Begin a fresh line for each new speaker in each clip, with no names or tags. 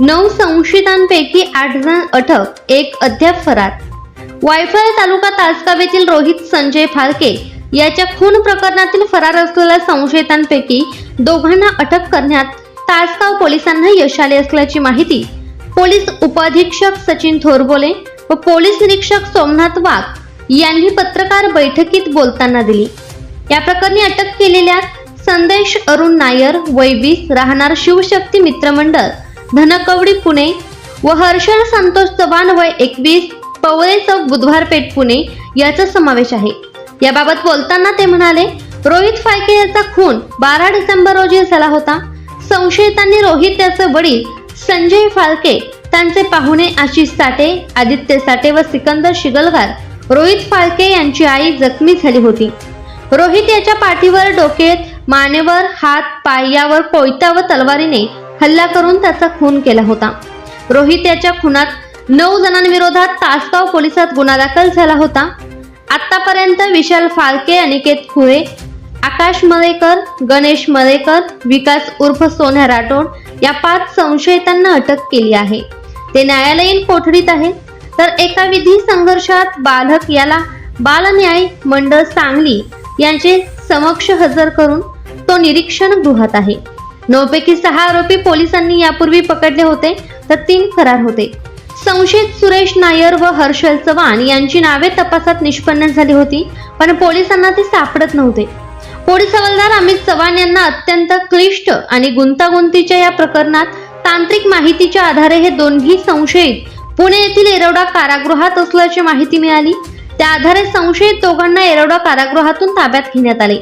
नऊ संशयितांपैकी आठ जण अटक एक अद्याप फरार. वायफळ तालुका तासगाव येथील रोहित संजय फाळके याच्या खून प्रकरणातील फरार असलेल्या संशयितांपैकी दोघांना अटक करण्यात तासगाव पोलिसांना यश आले असल्याची माहिती पोलीस उपअधीक्षक सचिन थोरबोले व पोलीस निरीक्षक सोमनाथ वाघ यांनी पत्रकार बैठकीत बोलताना दिली. या प्रकरणी अटक केलेल्या संदेश अरुण नायर वैवीस राहणार शिवशक्ती मित्रमंडळ धनकवडी पुणे व हर्षल संतोष चव्हाण वय एकवीस पवळे चौक बुधवार पेठ पुणे याचा समावेश आहे. याबाबत बोलताना ते म्हणाले रोहित फाळके याचा खून बारा डिसेंबर रोजी झाला होता. संशयितांनी रोहित याचे वडील संजय फाळके त्यांचे पाहुणे आशिष साठे आदित्य साठे व सिकंदर शिगलगार रोहित फाळके यांची आई जखमी झाली होती. रोहित याच्या पाठीवर डोकेत मानेवर हात पाय यावर कोयता व तलवारीने हल्ला करून त्याचा खून केला होता. रोहित याच्या खुनात नऊ जणांविरोधात तासगाव पोलिसात गुन्हा दाखल झाला होता. आतापर्यंत विशाल फाळके अनिकेत खुळे आकाश मळेकर गणेश मळेकर विकास उर्फ सोन्या राठोड या पाच संशयितांना अटक केली आहे. ते न्यायालयीन कोठडीत आहेत. तर एका विधी संघर्षात बालक याला बालन्याय मंडळ सांगली यांचे समक्ष हजर करून तो निरीक्षण गृहात आहे. नऊपैकी सहा आरोपी पोलिसांनी यापूर्वी पकडले होते तर तीन फरार होते. संशयित सुरेश नायर व हर्षल चव्हाण यांची नावे तपासात निष्पन्न झाली होती पण पोलिसांना ते सापडत नव्हते. पोलीस हवालदार अमित चव्हाण यांना अत्यंत क्लिष्ट आणि गुंतागुंतीच्या या प्रकरणात तांत्रिक माहितीच्या आधारे हे दोन्ही संशयित पुणे येथील एरोडा कारागृहात असल्याची माहिती मिळाली. त्या आधारे संशयित दोघांना एरोडा कारागृहातून ताब्यात घेण्यात आले.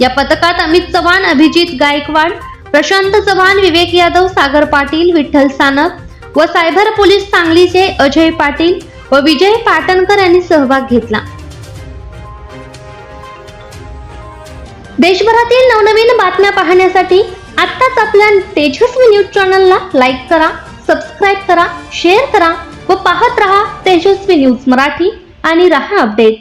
या पथकात अमित चव्हाण अभिजित गायकवाड प्रशांत चव्हाण विवेक यादव सागर पाटील विठ्ठल सानप व सायबर पोलीस सांगलीचे अजय पाटील व विजय पाटणकर यांनी सहभाग घेतला. देशभरातील नवनवीन बातम्या पाहण्यासाठी आत्ताच आपल्या तेजस्वी न्यूज चॅनलला लाईक करा सबस्क्राईब करा शेअर करा व पाहत रहा तेजस्वी न्यूज मराठी आणि रहा अपडेट.